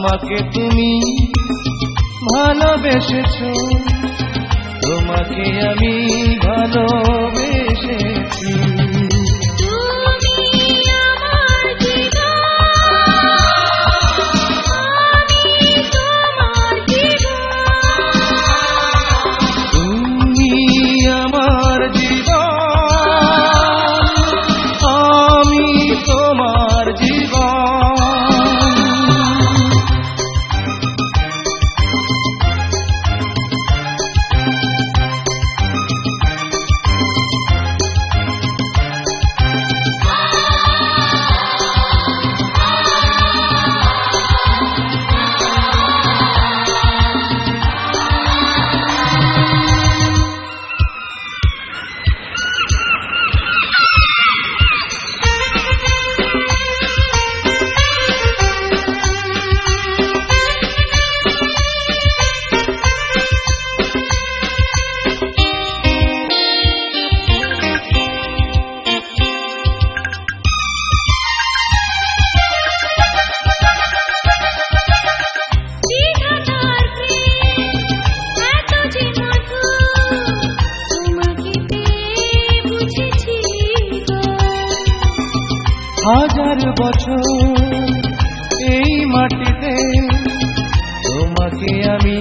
আমাকে তুমি ভালোবেসেছ। তোমাকে আমি ভালোবে হাজার বছর এই মাটিতে তোমাকে আমি